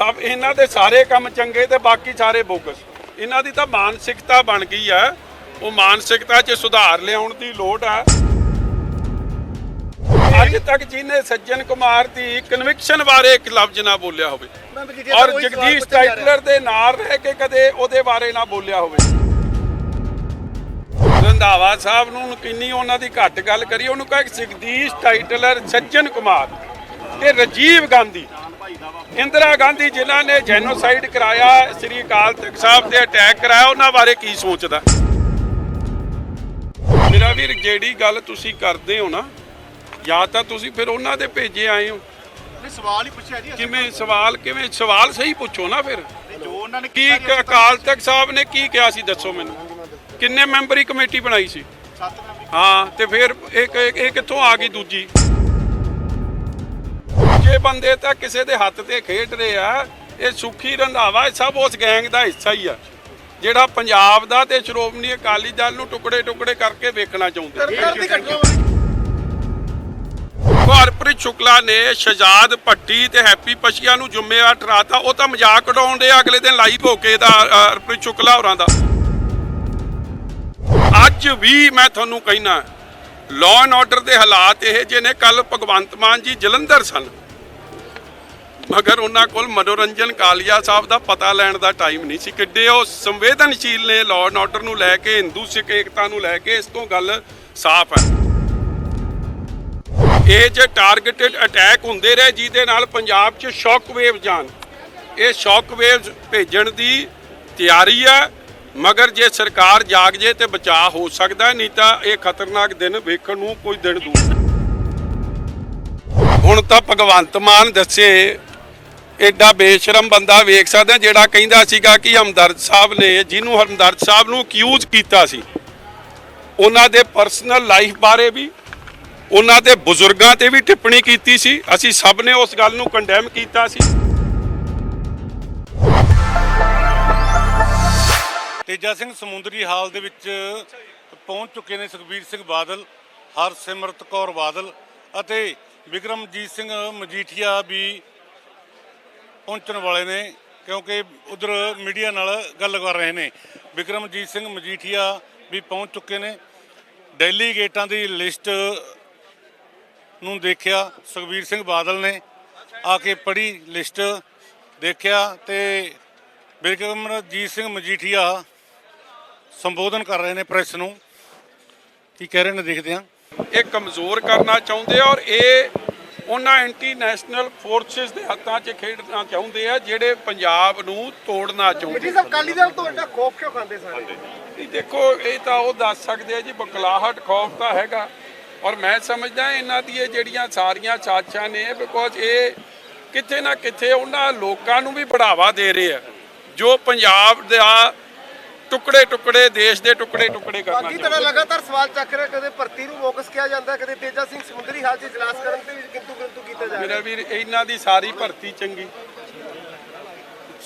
ਸਭ ਇਹਨਾਂ ਦੇ ਸਾਰੇ ਕੰਮ ਚੰਗੇ ਤੇ ਬਾਕੀ ਸਾਰੇ ਬੋਗਸ। ਇਹਨਾਂ ਦੀ ਤਾਂ ਮਾਨਸਿਕਤਾ ਬਣ ਗਈ ਹੈ। ਉਹ ਮਾਨਸਿਕਤਾ 'ਚ ਸੁਧਾਰ ਲਿਆਉਣ ਦੀ ਲੋੜ ਹੈ। ਅੱਜ ਤੱਕ ਜਿਹਨੇ ਸੱਜਣ ਕੁਮਾਰ ਦੀ ਕਨਵਿਕਸ਼ਨ ਬਾਰੇ ਇੱਕ ਲਫ਼ਜ਼ ਨਾ ਬੋਲਿਆ ਹੋਵੇ ਔਰ ਜਗਦੀਸ਼ ਟਾਈਟਲਰ ਦੇ ਨਾਲ ਰਹਿ ਕੇ ਕਦੇ ਉਹਦੇ ਬਾਰੇ ਨਾ ਬੋਲਿਆ ਹੋਵੇ। ਰੰਧਾਵਾ ਸਾਹਿਬ ਨੂੰ ਕਿੰਨੀ ਉਹਨਾਂ ਦੀ ਘੱਟ ਗੱਲ ਕਰੀ ਉਹਨੂੰ ਕਹੇ ਜਗਦੀਸ਼ ਟਾਈਟਲਰ ਸੱਜਣ ਕੁਮਾਰ ਤੇ ਰਾਜੀਵ ਗਾਂਧੀ। ਇੰਦਰਾ ਗਾਂਧੀ ਜਿਨ੍ਹਾਂ ਨੇ ਜੈਨੋਸਾਈਡ ਕਰਾਇਆ ਸ੍ਰੀ ਅਕਾਲ ਤਖਤ ਸਾਹਿਬ ਤੇ ਅਟੈਕ ਕਰਾਇਆ ਉਹਨਾਂ ਬਾਰੇ ਕੀ ਸੋਚਦਾ? ਮੇਰਾ ਵੀਰ ਜਿਹੜੀ ਗੱਲ ਤੁਸੀਂ ਕਰਦੇ ਹੋ ਨਾ ਜਾਂ ਤਾਂ ਤੁਸੀਂ ਫਿਰ ਉਹਨਾਂ ਦੇ ਭੇਜੇ ਆਏ ਹੋ। ਨਹੀਂ ਸਵਾਲ ਹੀ ਪੁੱਛਿਆ ਜੀ। ਕਿਵੇਂ ਸਵਾਲ ਕਿਵੇਂ ਸਵਾਲ ਸਹੀ ਪੁੱਛੋ ਨਾ ਫਿਰ। ਨਹੀਂ, ਜੋ ਉਹਨਾਂ ਨੇ ਕੀ ਅਕਾਲ ਤਖਤ ਸਾਹਿਬ ਨੇ ਕੀ ਕਿਹਾ ਸੀ ਦੱਸੋ ਮੈਨੂੰ। ਕਿੰਨੇ ਮੈਂਬਰੀ ਕਮੇਟੀ ਬਣਾਈ ਸੀ? ਮੈਂਬਰੀ ਹਾਂ ਤੇ ਫਿਰ ਇੱਕ- ਇਹ ਕਿੱਥੋਂ ਆ ਗਈ ਦੂਜੀ? ਜੇ ਬੰਦੇ ਤਾਂ ਕਿਸੇ ਦੇ ਹੱਥ ਤੇ ਖੇਡ ਰਹੇ ਆ ਇਹ ਸੁਖੀ ਰੰਧਾਵਾ ਇਹ ਸਭ ਉਸ ਗੈਂਗ ਦਾ ਹਿੱਸਾ ਹੀ ਆ। ਜਿਹੜਾ ਪੰਜਾਬ ਦਾ ਤੇ ਸ਼੍ਰੋਮਣੀ ਅਕਾਲੀ ਦਲ ਨੂੰ ਟੁਕੜੇ ਟੁਕੜੇ ਕਰਕੇ ਵੇਖਣਾ ਚਾਹੁੰਦੇ ਹਰਪ੍ਰੀਤ ਸ਼ੁਕਲਾ ਨੇ ਸ਼ਹਜ਼ਾਦ ਭੱਟੀ ਤੇ ਹੈਪੀ ਪਸ਼ੀਆ ਨੂੰ ਜ਼ਿੰਮੇਵਾਰ ਠਹਿਰਾਤਾ। ਉਹ ਤਾਂ ਮਜ਼ਾਕ ਉਡਾਉਣ ਦੇ ਅਗਲੇ ਦਿਨ ਲਾਈਵ ਹੋ ਕੇ ਦਾ ਹਰਪ੍ਰੀਤ ਸ਼ੁਕਲਾ ਹੋਰਾਂ ਦਾ। ਅੱਜ ਵੀ ਮੈਂ ਤੁਹਾਨੂੰ ਕਹਿਣਾ ਲਾਅ ਐਂਡ ਆਰਡਰ ਦੇ ਹਾਲਾਤ ਇਹ ਜਿਹੇ ਨੇ। ਕੱਲ ਭਗਵੰਤ ਮਾਨ ਜੀ ਜਲੰਧਰ ਸਨ। ਮਗਰ ਉਹਨਾਂ ਕੋਲ ਮਨੋਰੰਜਨ ਕਾਲੀਆ ਸਾਹਿਬ ਦਾ ਪਤਾ ਲੈਣ ਦਾ ਟਾਈਮ ਨਹੀਂ ਸੀ। ਕਿੱਡੇ ਉਹ ਸੰਵੇਦਨਸ਼ੀਲ ਨੇ ਲਾਅ ਐਂਡ ਆਰਡਰ ਨੂੰ ਲੈ ਕੇ, ਹਿੰਦੂ ਸਿੱਖ ਏਕਤਾ ਨੂੰ ਲੈ ਕੇ, ਇਸ ਤੋਂ ਗੱਲ ਸਾਫ਼ ਹੈ। ਇਹ ਜੇ ਟਾਰਗੇਟਡ ਅਟੈਕ ਹੁੰਦੇ ਰਹੇ, ਜਿਹਦੇ ਨਾਲ ਪੰਜਾਬ 'ਚ ਸ਼ੌਕ ਵੇਵ ਜਾਣ। ਇਹ ਸ਼ੌਕ ਵੇਵਸ ਭੇਜਣ ਦੀ ਤਿਆਰੀ ਹੈ, ਮਗਰ ਜੇ ਸਰਕਾਰ ਜਾਗ ਜੇ ਤੇ ਬਚਾਅ ਹੋ ਸਕਦਾ ਨਹੀਂ ਤਾਂ ਇਹ ਖਤਰਨਾਕ ਦਿਨ ਵੇਖਣ ਨੂੰ ਕੋਈ ਦਿਨ ਦੂਰ। ਹੁਣ ਤਾਂ ਭਗਵੰਤ ਮਾਨ ਦੱਸੇ ਐਡਾ ਬੇਸ਼ਰਮ ਬੰਦਾ ਵੇਖ ਸਕਦੇ ਹਾਂ, ਜਿਹੜਾ ਕਹਿੰਦਾ ਸੀਗਾ ਕਿ ਹਮਦਰਦ ਸਾਹਿਬ ਨੇ ਜਿਹਨੂੰ ਹਮਦਰਦ ਸਾਹਿਬ ਨੂੰ ਅਕਿਊਜ਼ ਕੀਤਾ ਸੀ। ਉਹਨਾਂ ਦੇ ਪਰਸਨਲ ਲਾਈਫ ਬਾਰੇ ਵੀ ਉਹਨਾਂ ਦੇ ਬਜ਼ੁਰਗਾਂ ਤੇ ਵੀ ਟਿੱਪਣੀ ਕੀਤੀ ਸੀ। ਅਸੀਂ ਸਭ ਨੇ ਉਸ ਗੱਲ ਨੂੰ ਕੰਡੈਮ ਕੀਤਾ ਸੀ। ਤੇਜਾ ਸਿੰਘ ਸਮੁੰਦਰੀ ਹਾਲ ਦੇ ਵਿੱਚ ਪਹੁੰਚ ਚੁੱਕੇ ਨੇ ਸੁਖਬੀਰ ਸਿੰਘ ਬਾਦਲ ਹਰਸਿਮਰਤ ਕੌਰ ਬਾਦਲ ਅਤੇ ਵਿਕਰਮਜੀਤ ਸਿੰਘ ਮਜੀਠੀਆ ਵੀ ਪਹੁੰਚਣ ਵਾਲੇ ਨੇ, ਕਿਉਂਕਿ ਉਧਰ ਮੀਡੀਆ ਨਾਲ ਗੱਲ ਕਰ ਰਹੇ ਨੇ। ਵਿਕਰਮਜੀਤ ਸਿੰਘ ਮਜੀਠੀਆ ਵੀ ਪਹੁੰਚ ਚੁੱਕੇ ਨੇ। ਡੈਲੀਗੇਟਾਂ ਦੀ ਲਿਸਟ ਨੂੰ ਦੇਖਿਆ, ਸੁਖਬੀਰ ਸਿੰਘ ਬਾਦਲ ਨੇ ਆ ਕੇ ਪੜ੍ਹੀ ਲਿਸਟ, ਦੇਖਿਆ ਤੇ ਬਿਕਰਮਜੀਤ ਸਿੰਘ ਮਜੀਠੀਆ ਸੰਬੋਧਨ ਕਰ ਰਹੇ ਨੇ ਪ੍ਰੈਸ ਨੂੰ। ਕੀ ਕਹਿ ਰਹੇ ਨੇ, ਦੇਖਦੇ ਹਾਂ। ਇਹ ਕਮਜ਼ੋਰ ਕਰਨਾ ਚਾਹੁੰਦੇ ਆ ਔਰ ਇਹ ਉਹਨਾਂ ਇੰਟਰਨੈਸ਼ਨਲ ਫੋਰਸਸ ਦੇ ਹੱਥਾਂ 'ਚ ਖੇਡਣਾ ਚਾਹੁੰਦੇ ਆ ਜਿਹੜੇ ਪੰਜਾਬ ਨੂੰ ਤੋੜਨਾ ਚਾਹੁੰਦੇ ਜੀ ਸਾਹਿਬ ਕਾਲੀ ਦਲ ਤੋਂ ਐਡਾ ਖੋਫ ਕਿਉਂ ਖਾਂਦੇ ਸਾਰੇ? ਨਹੀਂ ਦੇਖੋ ਇਹ ਤਾਂ ਉਹ ਦੱਸ ਸਕਦੇ ਆ ਜੀ ਬਕਲਾਹਟ ਖੌਫ ਤਾਂ ਹੈਗਾ। ਔਰ ਮੈਂ ਸਮਝਦਾ ਇਹਨਾਂ ਦੀ ਇਹ ਜਿਹੜੀਆਂ ਸਾਰੀਆਂ ਸਾਜ਼ਿਸ਼ਾਂ ਨੇ ਬਿਕੋਜ਼ ਇਹ ਕਿਤੇ ਨਾ ਕਿਤੇ ਉਹਨਾਂ ਲੋਕਾਂ ਨੂੰ ਵੀ ਬੜਾਵਾ ਦੇ ਰਹੇ ਆ। ਜੋ ਪੰਜਾਬ ਦਾ ਟੁਕੜੇ ਟੁਕੜੇ ਦੇਸ਼ ਦੇ ਟੁਕੜੇ ਟੁਕੜੇ ਕਰਨਾ ਬਾਕੀ ਤਰ੍ਹਾਂ ਲਗਾਤਾਰ ਸਵਾਲ ਚੱਕ ਰਿਹਾ ਕਦੇ ਭਰਤੀ ਨੂੰ ਫੋਕਸ ਕਿਹਾ ਜਾਂਦਾ ਕਦੇ ਤੇਜਾ ਸਿੰਘ ਸਮੁੰਦਰੀ ਹਾਲ 'ਚ ਇਜਲਾਸ ਕਰਨ ਤੇ ਕਿੰਤੂ ਕਿੰਤੂ ਕੀਤਾ ਜਾ ਮੇਰਾ ਵੀਰ ਇਹਨਾਂ ਦੀ ਸਾਰੀ ਭਰਤੀ ਚੰਗੀ।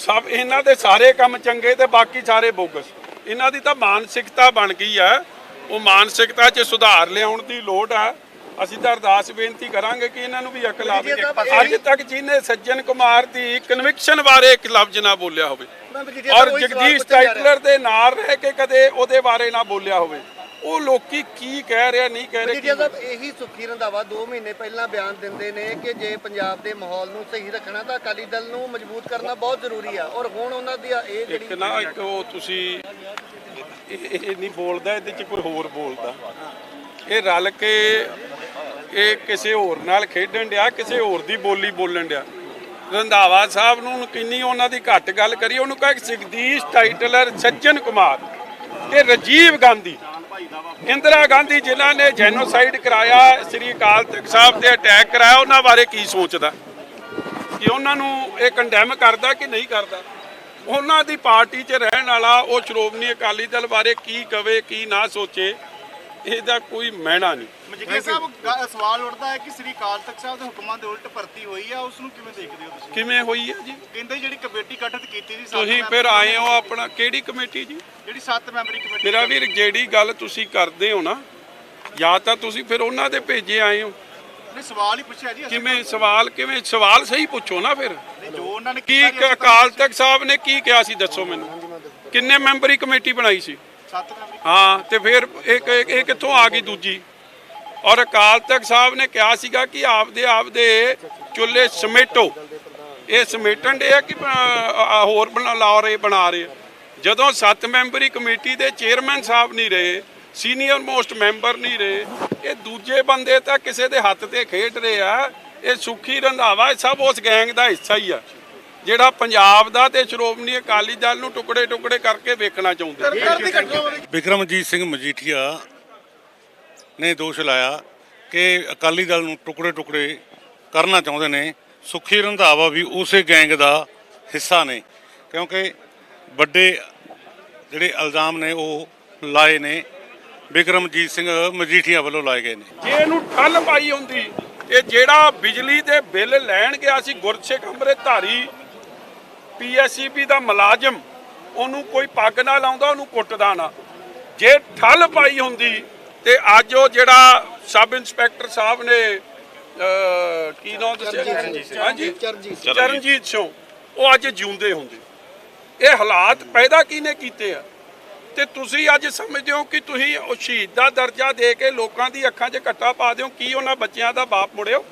ਸਭ ਇਹਨਾਂ ਦੇ ਸਾਰੇ ਕੰਮ ਚੰਗੇ ਤੇ ਬਾਕੀ ਸਾਰੇ ਬੋਗਸ। ਇਹਨਾਂ ਦੀ ਤਾਂ ਮਾਨਸਿਕਤਾ ਬਣ ਗਈ ਹੈ ਉਹ ਮਾਨਸਿਕਤਾ 'ਚ ਸੁਧਾਰ ਲਿਆਉਣ ਦੀ ਲੋੜ ਹੈ ਅਸੀਂ ਤਾਂ ਅਰਦਾਸ ਬੇਨਤੀ ਕਰਾਂਗੇ ਕਿ ਇਹਨਾਂ ਨੂੰ ਵੀ ਅਕਲ ਆਵੇ। ਅੱਜ ਤੱਕ ਜਿਹਨੇ ਸੱਜਣ ਕੁਮਾਰ ਦੀ ਕਨਵਿਕਸ਼ਨ ਬਾਰੇ ਇੱਕ ਲਫ਼ਜ਼ ਨਾ ਬੋਲਿਆ ਹੋਵੇ। ਔਰ ਜਗਦੀਸ਼ ਜਾ। ਟਾਈਟਲਰ ਦੇ ਨਾਲ ਰਹਿ ਕੇ ਕਦੇ ਉਹਦੇ ਬਾਰੇ ਨਾ ਬੋਲਿਆ ਹੋਵੇ। ਉਹ ਲੋਕੀ ਕੀ ਕਹਿ ਰਿਹਾ ਨਹੀਂ ਕਹਿ ਰਹੇ ਕੀ- ਸਾਹਿਬ ਇਹੀ ਸੁਖੀ ਰੰਧਾਵਾ 2 ਮਹੀਨੇ ਪਹਿਲਾਂ ਬਿਆਨ ਦਿੰਦੇ ਨੇ ਕਿ ਜੇ ਪੰਜਾਬ ਦੇ ਮਾਹੌਲ ਨੂੰ ਸਹੀ ਰੱਖਣਾ ਤਾਂ ਅਕਾਲੀ ਦਲ ਨੂੰ ਮਜ਼ਬੂਤ ਕਰਨਾ ਬਹੁਤ ਜ਼ਰੂਰੀ ਆ। ਔਰ ਹੁਣ ਉਹਨਾਂ ਦੀ ਇਹ ਇੱਕ ਜਿਹੜੀ ਨਾ ਇੱਕ ਉਹ ਤੁਸੀਂ ਇਹ ਨਹੀਂ ਬੋਲਦਾ ਇਹਦੇ ਚ ਕੋਈ ਹੋਰ ਬੋਲਦਾ। ਇਹ ਰਲ ਕੇ ਇਹ ਕਿਸੇ ਹੋਰ ਨਾਲ ਖੇਡਣ ਡਿਆ ਕਿਸੇ ਹੋਰ ਦੀ ਬੋਲੀ ਬੋਲਣ ਡਿਆ। ਰੰਧਾਵਾ ਸਾਹਿਬ ਨੂੰ ਕਿੰਨੀ ਉਹਨਾਂ ਦੀ ਘੱਟ ਗੱਲ ਕਰੀ ਉਹਨੂੰ ਕਹੇ ਜਗਦੀਸ਼ ਟਾਈਟਲਰ ਸੱਜਣ ਕੁਮਾਰ ਤੇ ਰਾਜੀਵ ਗਾਂਧੀ। ਇੰਦਰਾ ਗਾਂਧੀ ਜਿਨ੍ਹਾਂ ਨੇ ਜੈਨੋਸਾਈਡ ਕਰਾਇਆ, ਸ੍ਰੀ ਅਕਾਲ ਤਖਤ ਸਾਹਿਬ ਤੇ ਅਟੈਕ ਕਰਾਇਆ, ਉਹਨਾਂ ਬਾਰੇ ਕੀ ਸੋਚਦਾ? ਕਿ ਉਹਨਾਂ ਨੂੰ ਇਹ ਕੰਡੈਮ ਕਰਦਾ ਕਿ ਨਹੀਂ ਕਰਦਾ? ਉਹਨਾਂ ਦੀ ਪਾਰਟੀ 'ਚ ਰਹਿਣ ਵਾਲਾ ਉਹ ਸ਼੍ਰੋਮਣੀ ਅਕਾਲੀ ਦਲ ਬਾਰੇ ਕੀ ਕਵੇ, ਕੀ ਨਾ ਸੋਚੇ? ਇਹਦਾ ਕੋਈ ਮਹਿਣਾ ਨਹੀਂ। ਮਜੀਠੀਆ ਸਾਹਿਬ ਗ- ਸਵਾਲ ਉੱਠਦਾ ਹੈ ਕਿ ਸ੍ਰੀ ਅਕਾਲ ਤਖਤ ਸਾਹਿਬ ਦੇ ਹੁਕਮਾਂ ਦੇ ਉਲਟ ਭਰਤੀ ਹੋਈ ਆ ਉਸ ਨੂੰ ਕਿਵੇਂ ਦੇਖਦੇ ਹੋ ਤੁਸੀਂ? ਕਿਵੇਂ ਹੋਈ ਹੈ ਜੀ? ਕਹਿੰਦੇ ਜਿਹੜੀ ਕਮੇਟੀ ਗਠਿਤ ਕੀਤੀ ਸੀ ਸੱਤ ਤੁਸੀਂ ਮੈਂਬਰੀ ਫਿਰ ਆਏ ਹੋ ਆਪਣਾ ਕਿਹੜੀ ਕਮੇਟੀ ਜੀ? ਜਿਹੜੀ 7 ਮੈਂਬਰੀ ਕਮੇਟੀ ਮੇਰਾ ਵੀਰ ਜਿਹੜੀ ਗੱਲ ਤੁਸੀਂ ਕਰਦੇ ਹੋ ਨਾ ਜਾਂ ਤਾਂ ਤੁਸੀਂ ਫਿਰ ਉਹਨਾਂ ਦੇ ਭੇਜੇ ਆਏ ਹੋ। ਨਹੀਂ ਸਵਾਲ ਹੀ ਪੁੱਛਿਆ ਜੀ ਅਸੀਂ। ਕਿਵੇਂ ਸਵਾਲ ਕਿਵੇਂ ਸਵਾਲ ਸਹੀ ਪੁੱਛੋ ਨਾ ਫਿਰ। ਜੋ ਉਹਨਾਂ ਨੇ ਕੀ ਕੀਤਾ ਜੀ, ਅਕਾਲ ਤਖਤ ਸਾਹਿਬ ਨੇ ਕੀ ਕਿਹਾ ਸੀ ਦੱਸੋ ਮੈਨੂੰ। ਕਿੰਨੇ ਮੈਂਬਰੀ ਕਮੇਟੀ ਬਣਾਈ ਸੀ? ਹਾਂ, ਤੇ ਫਿਰ ਇਹ ਇਹ- ਕਿੱਥੋਂ ਆ ਗਈ ਦੂਜੀ? ਔਰ ਅਕਾਲ ਤਖਤ ਸਾਹਿਬ ਨੇ ਕਿਹਾ ਸੀਗਾ ਕਿ ਆਪਦੇ ਆਪਦੇ ਚੁੱਲ੍ਹੇ ਸਮੇਟੋ। ਇਹ ਸਮੇਟਣ ਦੇ ਆ ਕਿ ਹੋਰ ਬਣਾ ਲਾ ਰਹੇ ਬਣਾ ਰਹੇ ਜਦੋਂ ਸੱਤ ਮੈਂਬਰੀ ਕਮੇਟੀ ਦੇ ਚੇਅਰਮੈਨ ਸਾਹਿਬ ਨਹੀਂ ਰਹੇ, ਸੀਨੀਅਰ ਮੋਸਟ ਮੈਂਬਰ ਨਹੀਂ ਰਹੇ, ਇਹ ਦੂਜੇ ਬੰਦੇ ਤਾਂ ਕਿਸੇ ਦੇ ਹੱਥ ਤੇ ਖੇਡ ਰਹੇ ਆ, ਇਹ ਸੁਖੀ ਰੰਧਾਵਾ ਸਭ ਉਸ ਗੈਂਗ ਦਾ ਹਿੱਸਾ ਹੀ ਆ। ਜਿਹੜਾ ਪੰਜਾਬ ਦਾ ਤੇ ਸ਼੍ਰੋਮਣੀ ਅਕਾਲੀ ਦਲ ਨੂੰ ਟੁਕੜੇ ਟੁਕੜੇ ਕਰਕੇ ਵੇਖਣਾ ਚਾਹੁੰਦੇ ਬਿਕਰਮਜੀਤ ਸਿੰਘ ਮਜੀਠੀਆ ਨੇ ਦੋਸ਼ ਲਾਇਆ ਕਿ ਅਕਾਲੀ ਦਲ ਨੂੰ ਟੁਕੜੇ ਟੁਕੜੇ ਕਰਨਾ ਚਾਹੁੰਦੇ ਨੇ। ਸੁਖੀ ਰੰਧਾਵਾ ਵੀ ਉਸੇ ਗੈਂਗ ਦਾ ਹਿੱਸਾ ਨੇ ਕਿਉਂਕਿ ਵੱਡੇ ਜਿਹੜੇ ਇਲਜ਼ਾਮ ਨੇ ਉਹ ਲਾਏ ਨੇ। ਬਿਕਰਮਜੀਤ ਸਿੰਘ ਮਜੀਠੀਆ ਵੱਲੋਂ ਲਾਏ ਗਏ ਨੇ। ਜੇ ਇਹਨੂੰ ਠੱਲ ਪਾਈ ਹੁੰਦੀ ਇਹ ਜਿਹੜਾ ਬਿਜਲੀ ਦੇ ਬਿੱਲ ਲੈਣ ਗਿਆ ਸੀ ਗੁਰਸਿੱਖ ਅੰਮ੍ਰਿਤ ਧਾਰੀ ਪੀਐਸਸੀਬੀ ਦਾ ਮੁਲਾਜ਼ਮ ਉਹਨੂੰ ਕੋਈ ਪੱਗ ਨਾ ਲਾਉਂਦਾ ਉਹਨੂੰ ਕੁੱਟਦਾ ਨਾ। ਜੇ ਠੱਲ ਪਾਈ ਹੁੰਦੀ ਤੇ ਅੱਜ ਉਹ ਜਿਹੜਾ ਸਬ ਇੰਸਪੈਕਟਰ ਸਾਹਿਬ ਨੇ ਕੀ ਨਾਮ ਦੱਸਿਆ? ਹਾਂਜੀ। ਚਰਨਜੀਤ ਸਿੰਘ। ਉਹ ਅੱਜ ਜਿਉਂਦੇ ਹੁੰਦੇ। ਇਹ ਹਾਲਾਤ ਪੈਦਾ ਕਿਹਨੇ ਕੀਤੇ ਆ? ਤੇ ਤੁਸੀਂ ਅੱਜ ਸਮਝਦੇ ਹੋ ਕਿ ਤੁਸੀਂ ਉਹ ਸ਼ਹੀਦ ਦਾ ਦਰਜਾ ਦੇ ਕੇ ਲੋਕਾਂ ਦੀ ਅੱਖਾਂ 'ਚ ਘੱਟਾ ਪਾ ਦਿਓ ਕੀ ਉਹਨਾਂ ਬੱਚਿਆਂ ਦਾ ਬਾਪ ਮੁੜਿਓ?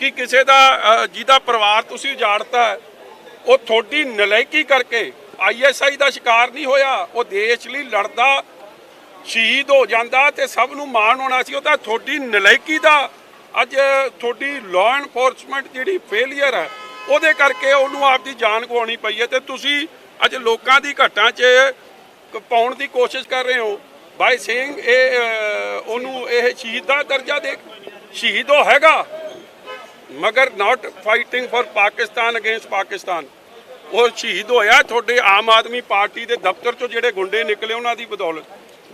ਕਿ ਕਿਸੇ ਦਾ ਜਿਹਦਾ ਪਰਿਵਾਰ ਤੁਸੀਂ ਉਜਾੜਤਾ ਉਹ ਤੁਹਾਡੀ ਨਲਾਇਕੀ ਕਰਕੇ ਆਈਐਸਆਈ ਦਾ ਸ਼ਿਕਾਰ ਨਹੀਂ ਹੋਇਆ, ਉਹ ਦੇਸ਼ ਲਈ ਲੜਦਾ, ਸ਼ਹੀਦ ਹੋ ਜਾਂਦਾ ਤੇ ਸਭ ਨੂੰ ਮਾਣ ਹੋਣਾ ਸੀ, ਉਹ ਤਾਂ ਤੁਹਾਡੀ ਨਲਾਇਕੀ ਦਾ ਅੱਜ ਤੁਹਾਡੀ ਲਾਅ ਐਨਫੋਰਸਮੈਂਟ ਜਿਹੜੀ ਫੇਲਿਅਰ ਹੈ, ਉਹਦੇ ਕਰਕੇ ਉਹਨੂੰ ਆਪਦੀ ਜਾਨ ਗਵਾਉਣੀ ਪਈ ਹੈ ਤੇ ਤੁਸੀਂ ਅੱਜ ਲੋਕਾਂ ਦੀ ਘਟਾਂ 'ਚ ਪਾਉਣ ਦੀ ਕੋਸ਼ਿਸ਼ ਕਰ ਰਹੇ ਹੋ। ਬਾਈ ਸਿੰਘ, ਇਹ ਉਹਨੂੰ ਇਹ ਸ਼ਹੀਦ ਦਾ ਦਰਜਾ ਦੇ, ਸ਼ਹੀਦ ਉਹ ਹੈਗਾ, ਮਗਰ not fighting for Pakistan against Pakistan. ਉਹ ਸ਼ਹੀਦ ਹੋਇਆ ਤੁਹਾਡੇ ਆਮ ਆਦਮੀ ਪਾਰਟੀ ਦੇ ਦਫ਼ਤਰ ਚੋਂ ਜਿਹੜੇ ਗੁੰਡੇ ਨਿਕਲੇ ਉਹਨਾਂ ਦੀ ਬਦੌਲਤ।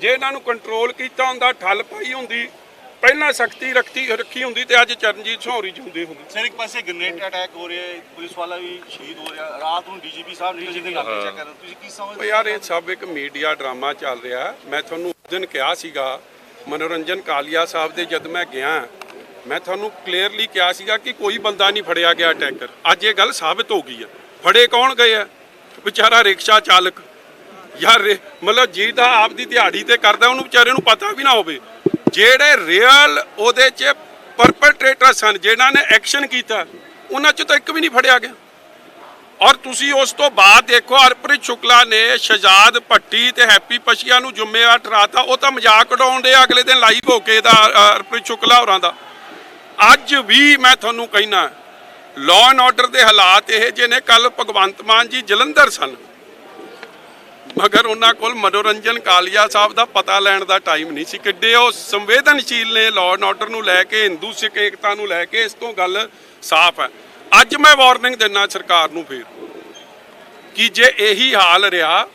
ਜੇ ਇਹਨਾਂ ਨੂੰ ਕੰਟਰੋਲ ਕੀਤਾ ਹੁੰਦਾ ਠੱਲ ਪਾਈ ਹੁੰਦੀ ਪਹਿਲਾਂ ਸਖਤੀ ਰੱਖਤੀ ਰੱਖੀ ਹੁੰਦੀ ਤੇ ਅੱਜ ਚਰਨਜੀਤ ਸੌਰੀ ਜਿਉਂਦੇ ਹੁੰਦੇ। ਸਰ ਇੱਕ ਪਾਸੇ ਗ੍ਰਨੇਡ ਅਟੈਕ ਹੋ ਰਿਹਾ ਹੈ ਪੁਲਿਸ ਵਾਲਾ ਵੀ ਸ਼ਹੀਦ ਹੋ ਰਿਹਾ। ਰਾਤ ਨੂੰ ਡੀਜੀਪੀ ਸਾਹਿਬ ਨਹੀਂ ਜਿਹਦੇ ਨਾਲ ਚੈੱਕ ਕਰ ਤੁਸੀਂ ਕੀ ਸਮਝਦੇ ਯਾਰ ਇਹ ਸਭ ਇੱਕ ਮੀਡੀਆ ਡਰਾਮਾ ਚੱਲ ਰਿਹਾ। ਮੈਂ ਤੁਹਾਨੂੰ ਉਸ ਦਿਨ ਕਿਹਾ ਸੀਗਾ ਮਨੋਰੰਜਨ ਕਾਲੀਆ ਸਾਹਿਬ ਦੇ ਜਦ ਮੈਂ ਗਿਆ ਮੈਂ ਤੁਹਾਨੂੰ ਕਲੀਅਰਲੀ ਕਿਹਾ ਸੀਗਾ ਕਿ ਕੋਈ ਬੰਦਾ ਨਹੀਂ ਫੜਿਆ ਗਿਆ ਅਟੈਕਰ ਅੱਜ ਇਹ ਗੱਲ ਸਾਬਤ ਹੋ ਗਈ ਆ। ਫੜੇ ਕੌਣ ਗਏ ਆ? ਵਿਚਾਰਾ ਰਿਕਸ਼ਾ ਚਾਲਕ। ਯਾਰ ਰੇ- ਮਤਲਬ ਜਿਹਦਾ ਆਪਦੀ ਦਿਹਾੜੀ ਤੇ ਕਰਦਾ, ਉਹਨੂੰ ਵਿਚਾਰੇ ਨੂੰ ਪਤਾ ਵੀ ਨਾ ਹੋਵੇ। ਜਿਹੜੇ ਰੀਅਲ ਉਹਦੇ 'ਚ ਪਰਪੈਟਰੇਟਰ ਸਨ ਜਿਨ੍ਹਾਂ ਨੇ ਐਕਸ਼ਨ ਕੀਤਾ, ਉਹਨਾਂ 'ਚ ਤਾਂ ਇੱਕ ਵੀ ਨਹੀਂ ਫੜਿਆ ਗਿਆ। ਔਰ ਤੁਸੀਂ ਉਸ ਤੋਂ ਬਾਅਦ ਦੇਖੋ, ਹਰਪ੍ਰੀਤ ਸ਼ੁਕਲਾ ਨੇ ਸ਼ਹਜ਼ਾਦ ਭੱਟੀ ਤੇ ਹੈਪੀ ਪਸ਼ੀਆ ਨੂੰ ਜ਼ਿੰਮੇਵਾਰ ਠਹਿਰਾਤਾ। ਉਹ ਤਾਂ ਮਜ਼ਾਕ ਉਡਾਉਣ ਦੇ ਅਗਲੇ ਦਿਨ ਲਾਈਵ ਹੋ ਕੇ ਦਾ ਹਰਪ੍ਰੀਤ ਸ਼ੁਕਲਾ ਹੋਰਾਂ ਦਾ। ਅੱਜ ਵੀ ਮੈਂ ਤੁਹਾਨੂੰ ਕਹਿਣਾ ਲਾਅ ਐਂਡ ਆਰਡਰ ਦੇ ਹਾਲਾਤ ਇਹ ਜਿਹੇ ਨੇ ਕੱਲ ਭਗਵੰਤ ਮਾਨ ਜੀ ਜਲੰਧਰ ਸਨ। ਮਗਰ ਉਹਨਾਂ ਕੋਲ ਮਨੋਰੰਜਨ ਕਾਲੀਆ ਸਾਹਿਬ ਦਾ ਪਤਾ ਲੈਣ ਦਾ ਟਾਈਮ ਨਹੀਂ ਸੀ। ਕਿੱਡੇ ਉਹ ਸੰਵੇਦਨਸ਼ੀਲ ਨੇ ਲਾਅ ਐਂਡ ਆਰਡਰ ਨੂੰ ਲੈ ਕੇ ਹਿੰਦੂ ਸਿੱਖ ਏਕਤਾ ਨੂੰ ਲੈ ਕੇ, ਇਸ ਤੋਂ ਗੱਲ ਸਾਫ਼ ਹੈ। ਅੱਜ ਮੈਂ ਵਾਰਨਿੰਗ ਦਿੰਨਾ ਸਰਕਾਰ ਨੂੰ ਫੇਰ ਕਿ ਜੇ ਇਹੀ ਹਾਲ ਰਿਹਾ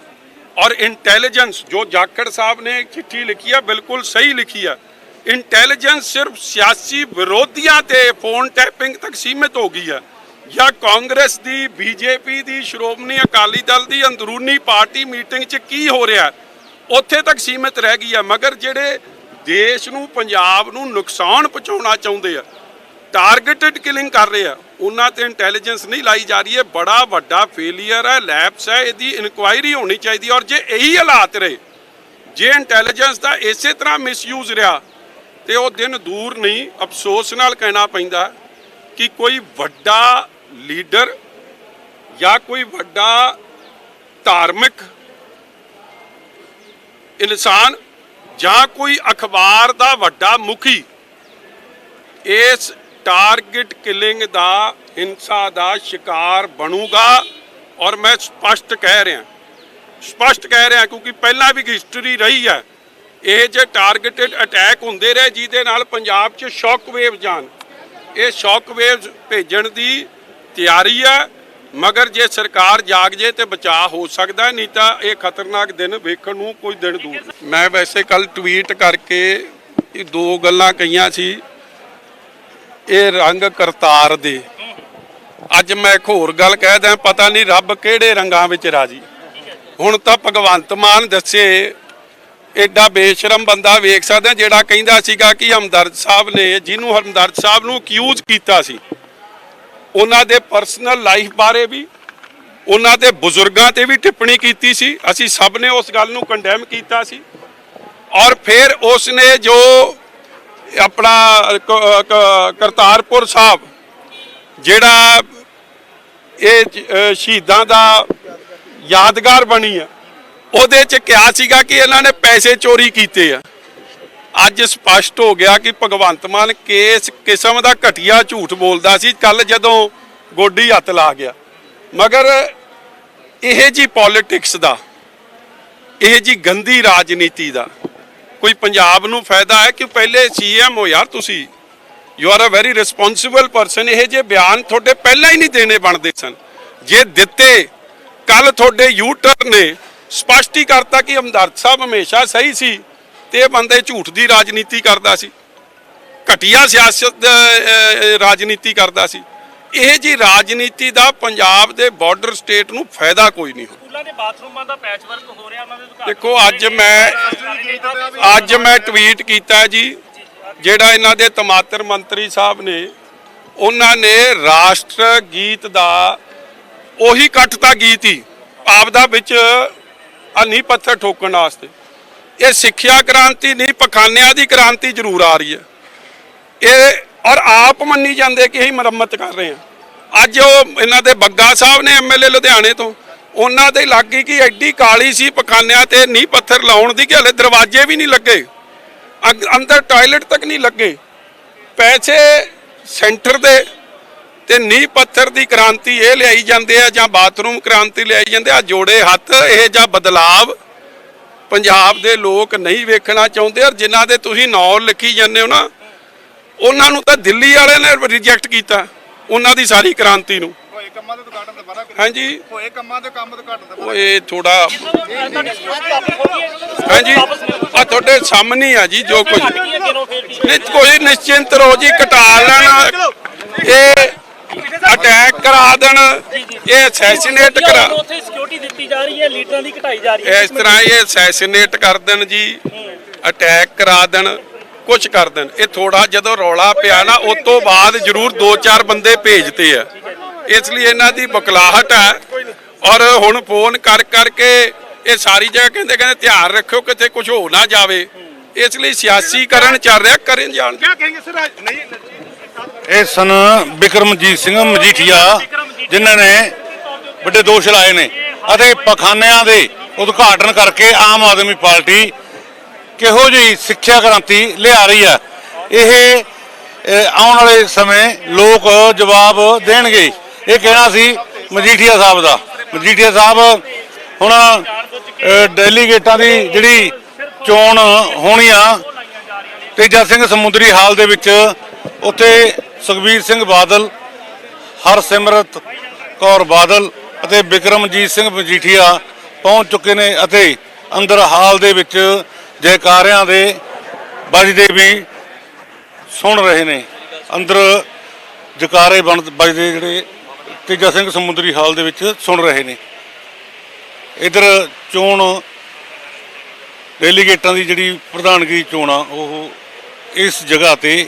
ਔਰ ਇੰਟੈਲੀਜੈਂਸ ਜੋ ਜਾਖੜ ਸਾਹਿਬ ਨੇ ਚਿੱਠੀ ਲਿਖੀ ਆ, ਬਿਲਕੁਲ ਸਹੀ ਲਿਖੀ ਆ ਇੰਟੈਲੀਜੈਂਸ ਸਿਰਫ ਸਿਆਸੀ ਵਿਰੋਧੀਆਂ ਤੇ ਫੋਨ ਟੈਪਿੰਗ ਤੱਕ ਸੀਮਿਤ ਹੋ ਗਈ ਹੈ ਜਾਂ ਕਾਂਗਰਸ ਦੀ, ਬੀਜੇਪੀ ਦੀ, ਸ਼੍ਰੋਮਣੀ ਅਕਾਲੀ ਦਲ ਦੀ, ਅੰਦਰੂਨੀ ਪਾਰਟੀ ਮੀਟਿੰਗ 'ਚ ਕੀ ਹੋ ਰਿਹਾ? ਉੱਥੇ ਤੱਕ ਸੀਮਿਤ ਰਹਿ ਗਈ ਹੈ ਮਗਰ ਜਿਹੜੇ ਦੇਸ਼ ਨੂੰ, ਪੰਜਾਬ ਨੂੰ ਨੁਕਸਾਨ ਪਹੁੰਚਾਉਣਾ ਚਾਹੁੰਦੇ ਆ ਟਾਰਗੇਟਡ ਕਿਲਿੰਗ ਕਰ ਰਹੇ ਆ, ਉਹਨਾਂ ਤੇ ਇੰਟੈਲੀਜੈਂਸ ਨਹੀਂ ਲਾਈ ਜਾ ਰਹੀ ਹੈ। ਬੜਾ ਵੱਡਾ ਫੇਲਿਅਰ ਹੈ ਲੈਪਸ ਹੈ, ਇਹਦੀ ਇਨਕੁਆਇਰੀ ਹੋਣੀ ਚਾਹੀਦੀ ਔਰ ਜੇ ਇਹੀ ਹਾਲਾਤ ਰਹੇ, ਜੇ ਇੰਟੈਲੀਜੈਂਸ ਦਾ ਇਸੇ ਤਰ੍ਹਾਂ ਮਿਸਯੂਜ਼ ਰਿਹਾ ਤੇ ਉਹ ਦਿਨ ਦੂਰ ਨਹੀਂ, ਅਫਸੋਸ ਨਾਲ ਕਹਿਣਾ ਪੈਂਦਾ ਕਿ ਕੋਈ ਵੱਡਾ ਲੀਡਰ ਜਾਂ ਕੋਈ ਵੱਡਾ ਧਾਰਮਿਕ ਇਨਸਾਨ ਜਾਂ ਕੋਈ ਅਖਬਾਰ ਦਾ ਵੱਡਾ ਮੁਖੀ, ਇਸ ਟਾਰਗੇਟ ਕਿਲਿੰਗ ਦਾ, ਹਿੰਸਾ ਦਾ ਸ਼ਿਕਾਰ ਬਣੂਗਾ। ਔਰ ਮੈਂ ਸਪਸ਼ਟ ਕਹਿ ਰਿਹਾ, ਸਪਸ਼ਟ ਕਹਿ ਰਿਹਾ ਕਿਉਂਕਿ ਪਹਿਲਾਂ ਵੀ ਹਿਸਟਰੀ ਰਹੀ ਹੈ। ਇਹ ਜੇ ਟਾਰਗੇਟਡ ਅਟੈਕ ਹੁੰਦੇ ਰਹੇ, ਜਿਹਦੇ ਨਾਲ ਪੰਜਾਬ 'ਚ ਸ਼ੌਕ ਵੇਵ ਜਾਣ। ਇਹ ਸ਼ੌਕ ਵੇਵਸ ਭੇਜਣ ਦੀ ਤਿਆਰੀ ਹੈ ਮਗਰ ਜੇ ਸਰਕਾਰ ਜਾਗ ਜੇ ਤੇ ਬਚਾਅ ਹੋ ਸਕਦਾ, ਨਹੀਂ ਤਾਂ ਇਹ ਖਤਰਨਾਕ ਦਿਨ ਵੇਖਣ ਨੂੰ ਕੋਈ ਦਿਨ ਦੂਰ ਮੈਂ ਵੈਸੇ ਕੱਲ ਟਵੀਟ ਕਰਕੇ ਇਹ ਦੋ ਗੱਲਾਂ ਕਹੀਆਂ ਸੀ, ਇਹ ਰੰਗ ਕਰਤਾਰ ਦੇ। ਅੱਜ ਮੈਂ ਇੱਕ ਹੋਰ ਗੱਲ ਕਹਿ ਦਿਆਂ, ਪਤਾ ਨਹੀਂ ਰੱਬ ਕਿਹੜੇ ਰੰਗਾਂ ਵਿੱਚ ਰਾਜੀ। ਹੁਣ ਤਾਂ ਭਗਵੰਤ ਮਾਨ ਦੱਸੇ ਐਡਾ ਬੇਸ਼ਰਮ ਬੰਦਾ ਵੇਖ ਸਕਦੇ ਹਾਂ ਜਿਹੜਾ ਕਹਿੰਦਾ ਸੀਗਾ ਕਿ ਹਮਦਰਦ ਸਾਹਿਬ ਨੇ, ਜਿਹਨੂੰ ਹਮਦਰਦ ਸਾਹਿਬ ਨੂੰ ਅਕਿਊਜ਼ ਕੀਤਾ ਸੀ। ਉਹਨਾਂ ਦੇ ਪਰਸਨਲ ਲਾਈਫ ਬਾਰੇ ਵੀ, ਉਹਨਾਂ ਦੇ ਬਜ਼ੁਰਗਾਂ ਤੇ ਵੀ ਟਿੱਪਣੀ ਕੀਤੀ ਸੀ। ਅਸੀਂ ਸਭ ਨੇ ਉਸ ਗੱਲ ਨੂੰ ਕੰਡੈਮ ਕੀਤਾ ਸੀ। ਔਰ ਫਿਰ ਉਸ ਨੇ ਜੋ ਆਪਣਾ ਕਰਤਾਰਪੁਰ ਸਾਹਿਬ, ਜਿਹੜਾ ਇਹ ਸ਼ਹੀਦਾਂ ਦਾ ਯਾਦਗਾਰ ਬਣੀ ਆ ਉਹਦੇ ਚ ਕਿਹਾ ਸੀਗਾ ਕਿ ਇਹਨਾਂ ਨੇ ਪੈਸੇ ਚੋਰੀ ਕੀਤੇ ਆ। ਅੱਜ ਸਪਸ਼ਟ ਹੋ ਗਿਆ ਕਿ ਭਗਵੰਤ ਮਾਨ ਕੇਸ ਕਿਸਮ ਦਾ ਘਟੀਆ ਝੂਠ ਬੋਲਦਾ ਸੀ ਕੱਲ ਜਦੋਂ ਗੋਡੀ ਹੱਥ ਲਾ ਗਿਆ। ਮਗਰ ਇਹ ਜੀ ਪੋਲਿਟਿਕਸ ਦਾ, ਇਹ ਜੀ ਗੰਦੀ ਰਾਜਨੀਤੀ ਦਾ ਕੋਈ ਪੰਜਾਬ ਨੂੰ ਫਾਇਦਾ ਹੈ ਕਿ ਪਹਿਲੇ ਸੀਐਮ ਹੋ ਯਾਰ ਤੁਸੀਂ। You are a very responsible person ਇਹ ਜੇ ਬਿਆਨ ਤੁਹਾਡੇ ਪਹਿਲਾਂ ਹੀ ਨਹੀਂ ਦੇਣੇ ਬਣਦੇ ਸਨ। ਜੇ ਦਿੱਤੇ ਕੱਲ ਤੁਹਾਡੇ ਯੂ ਟਰਨ ਨੇ ਸਪਸ਼ਟ ਹੀ ਕਰਤਾ ਕਿ ਹਮਦਰਦ ਸਾਹਿਬ ਹਮੇਸ਼ਾ ਸਹੀ ਸੀ ਤੇ ਇਹ ਬੰਦੇ ਝੂਠ ਦੀ ਰਾਜਨੀਤੀ ਕਰਦਾ ਸੀ। ਘਟੀਆ ਸਿਆਸਤ ਰਾਜਨੀਤੀ ਕਰਦਾ ਸੀ। ਇਹ ਜੀ ਰਾਜਨੀਤੀ ਦਾ ਪੰਜਾਬ ਦੇ ਬਾਰਡਰ ਸਟੇਟ ਨੂੰ ਫਾਇਦਾ ਕੋਈ ਨਹੀਂ ਹੋ ਸਕੂਲਾਂ ਦੇ ਬਾਥਰੂਮਾਂ ਦਾ ਪੈਚ ਵਰਕ ਹੋ ਰਿਹਾ ਉਹਨਾਂ ਦੇ ਉਦਘਾਟਨ ਦੇਖੋ ਅੱਜ ਮੈਂ ਅੱਜ ਮੈਂ ਟਵੀਟ ਕੀਤਾ ਜੀ ਜਿਹੜਾ ਇਹਨਾਂ ਦੇ ਤਮਾਤਰ ਮੰਤਰੀ ਸਾਹਿਬ ਨੇ ਉਹਨਾਂ ਨੇ ਰਾਸ਼ਟਰ ਗੀਤ ਦਾ ਉਹੀ ਕੱਟਤਾ ਗੀਤ ਹੀ ਆਪਦਾ ਵਿੱਚ ਅਨੀ ਪੱਥਰ ਠੋਕਣ ਵਾਸਤੇ। ਇਹ ਸਿੱਖਿਆ ਕ੍ਰਾਂਤੀ ਨਹੀਂ ਪਖਾਨਿਆਂ ਦੀ ਕ੍ਰਾਂਤੀ ਜ਼ਰੂਰ ਆ ਰਹੀ ਹੈ। ਇਹ ਔਰ ਆਪ ਮੰਨੀ ਜਾਂਦੇ ਕਿ ਅਸੀਂ ਮੁਰੰਮਤ ਕਰ ਰਹੇ ਹਾਂ। ਅੱਜ ਉਹ ਇਹਨਾਂ ਦੇ ਬੱਗਾ ਸਾਹਿਬ ਨੇ ਐਮਐਲਏ ਲੁਧਿਆਣੇ ਤੋਂ, ਉਹਨਾਂ ਦੇ ਲੱਗ ਗਈ ਕਿ ਐਡੀ ਕਾਲੀ ਸੀ ਪਖਾਨਿਆਂ ਤੇ ਨੀਂਹ ਪੱਥਰ ਲਾਉਣ ਦੀ ਕਿ ਹਲੇ ਦਰਵਾਜ਼ੇ ਵੀ ਨਹੀਂ ਲੱਗੇ। ਅੰਦਰ ਟਾਇਲਟ ਤੱਕ ਨਹੀਂ ਲੱਗੇ। ਪੈਸੇ ਸੈਂਟਰ ਦੇ ਤੇ ਨੀਂਹ ਪੱਥਰ ਦੀ ਕ੍ਰਾਂਤੀ ਇਹ ਲਿਆਈ ਜਾਂਦੇ ਆ ਜਾਂ ਬਾਥਰੂਮ ਕ੍ਰਾਂਤੀ ਲਿਆਈ ਜਾਂਦੇ ਆ? ਜੋੜੇ ਹੱਥ ਇਹ ਜਾਂ ਬਦਲਾਵ? ਪੰਜਾਬ ਦੇ ਲੋਕ ਨਹੀਂ ਵੇਖਣਾ ਚਾਹੁੰਦੇ ਔਰ ਜਿਨ੍ਹਾਂ ਦੇ ਤੁਸੀਂ ਨਾਂ ਲਿਖੀ ਜਾਂਦੇ ਹੋ ਨਾ ਉਹਨਾਂ ਨੂੰ ਤਾਂ ਦਿੱਲੀ ਵਾਲਿਆਂ ਨੇ ਰਿਜੈਕਟ ਕੀਤਾ ਉਹਨਾਂ ਦੀ ਸਾਰੀ ਕ੍ਰਾਂਤੀ ਨੂੰ। ਹੋਏ ਕੰਮਾਂ ਦੇ ਉਦਘਾਟਨ ਦੁਬਾਰਾ ਕਰੀ ਹਾਂਜੀ। ਹੋਏ ਕੰਮਾਂ ਦੇ ਕੰਮ ਉਦਘਾਟਨ ਦੁਬਾਰਾ ਉਹ ਇਹ ਥੋੜਾ ਹਾਂਜੀ। ਆ ਤੁਹਾਡੇ ਸਾਹਮਣੇ ਆ ਜੀ ਜੋ ਕੁਝ ਨਹੀਂ ਕੋਈ ਨਿਸ਼ਚਿੰਤ ਰਹੋ ਜੀ ਘਟਾ ਲੈਣ। ਇਹ ਅਟੈਕ ਕਰਾ ਦੇਣ। ਇਹ ਅਸੈਸੀਨੇਟ ਕਰਾ ਉੱਥੇ ਸਿਕਿਉਰਿਟੀ ਦਿੱਤੀ ਜਾ ਰਹੀ ਹੈ ਲੀਡਰਾਂ ਦੀ ਘਟਾਈ ਜਾ ਰਹੀ ਹੈ। ਇਸ ਤਰ੍ਹਾਂ ਇਹ ਅਸੈਸੀਨੇਟ ਕਰ ਦੇਣ ਜੀ। ਅਟੈਕ ਕਰਾ ਦੇਣ ਕੁਝ ਕਰ ਦੇਣ। ਇਹ ਥੋੜਾ ਜਦੋਂ ਰੌਲਾ ਪਿਆ ਨਾ ਉਸ ਤੋਂ ਬਾਅਦ ਜ਼ਰੂਰ ਦੋ ਚਾਰ ਬੰਦੇ ਭੇਜਤੇ ਆ। ਇਸ ਲਈ ਇਹਨਾਂ ਦੀ ਬਕਲਾਹਟ ਹੈ ਔਰ ਹੁਣ ਫੋਨ ਕਰ ਕਰਕੇ ਇਹ ਸਾਰੀ ਜਗ੍ਹਾ ਕਹਿੰਦੇ ਕਹਿੰਦੇ ਧਿਆਨ ਰੱਖਿਓ ਕਿਤੇ ਕੁਝ ਹੋ ਨਾ ਜਾਵੇ। ਇਸ ਲਈ ਸਿਆਸੀਕਰਨ ਚੱਲ ਰਿਹਾ ਕਰਨ ਜਾਣ। ਇਹ ਸਨ ਬਿਕਰਮਜੀਤ ਸਿੰਘ ਮਜੀਠੀਆ, ਜਿਨ੍ਹਾਂ ਨੇ ਵੱਡੇ ਦੋਸ਼ ਲਾਏ ਨੇ ਅਤੇ ਪਖਾਨਿਆਂ ਦੇ ਉਦਘਾਟਨ ਕਰਕੇ ਆਮ ਆਦਮੀ ਪਾਰਟੀ ਕਿਹੋ ਜਿਹੀ ਸਿੱਖਿਆ ਕ੍ਰਾਂਤੀ ਲਿਆ ਰਹੀ ਹੈ। ਇਹ ਆਉਣ ਵਾਲੇ ਸਮੇਂ ਲੋਕ ਜਵਾਬ ਦੇਣਗੇ। ਇਹ ਕਹਿਣਾ ਸੀ ਮਜੀਠੀਆ ਸਾਹਿਬ ਦਾ। ਮਜੀਠੀਆ ਸਾਹਿਬ ਹੁਣ ਡੈਲੀਗੇਟਾਂ ਦੀ ਜਿਹੜੀ ਚੋਣ ਹੋਣੀ ਆ, ਤੇਜਾ ਸਿੰਘ ਸਮੁੰਦਰੀ ਹਾਲ ਦੇ ਵਿੱਚ ਉੱਥੇ ਸੁਖਬੀਰ ਸਿੰਘ ਬਾਦਲ, ਹਰਸਿਮਰਤ ਕੌਰ ਬਾਦਲ ਅਤੇ ਬਿਕਰਮਜੀਤ ਸਿੰਘ ਮਜੀਠੀਆ ਪਹੁੰਚ ਚੁੱਕੇ ਨੇ ਅਤੇ ਅੰਦਰ ਹਾਲ ਦੇ ਵਿੱਚ ਜੈਕਾਰਿਆਂ ਦੇ ਵੱਜਦੇ ਵੀ ਸੁਣ ਰਹੇ ਨੇ। ਅੰਦਰ ਜਕਾਰੇ ਬਣ ਵੱਜਦੇ ਜਿਹੜੇ ਤੇਜਾ ਸਿੰਘ ਸਮੁੰਦਰੀ ਹਾਲ ਦੇ ਵਿੱਚ ਸੁਣ ਰਹੇ ਨੇ। ਇਧਰ ਚੋਣ ਡੈਲੀਗੇਟਾਂ ਦੀ ਜਿਹੜੀ ਪ੍ਰਧਾਨਗੀ ਚੋਣ ਆ ਉਹ ਇਸ ਜਗ੍ਹਾ ਤੇ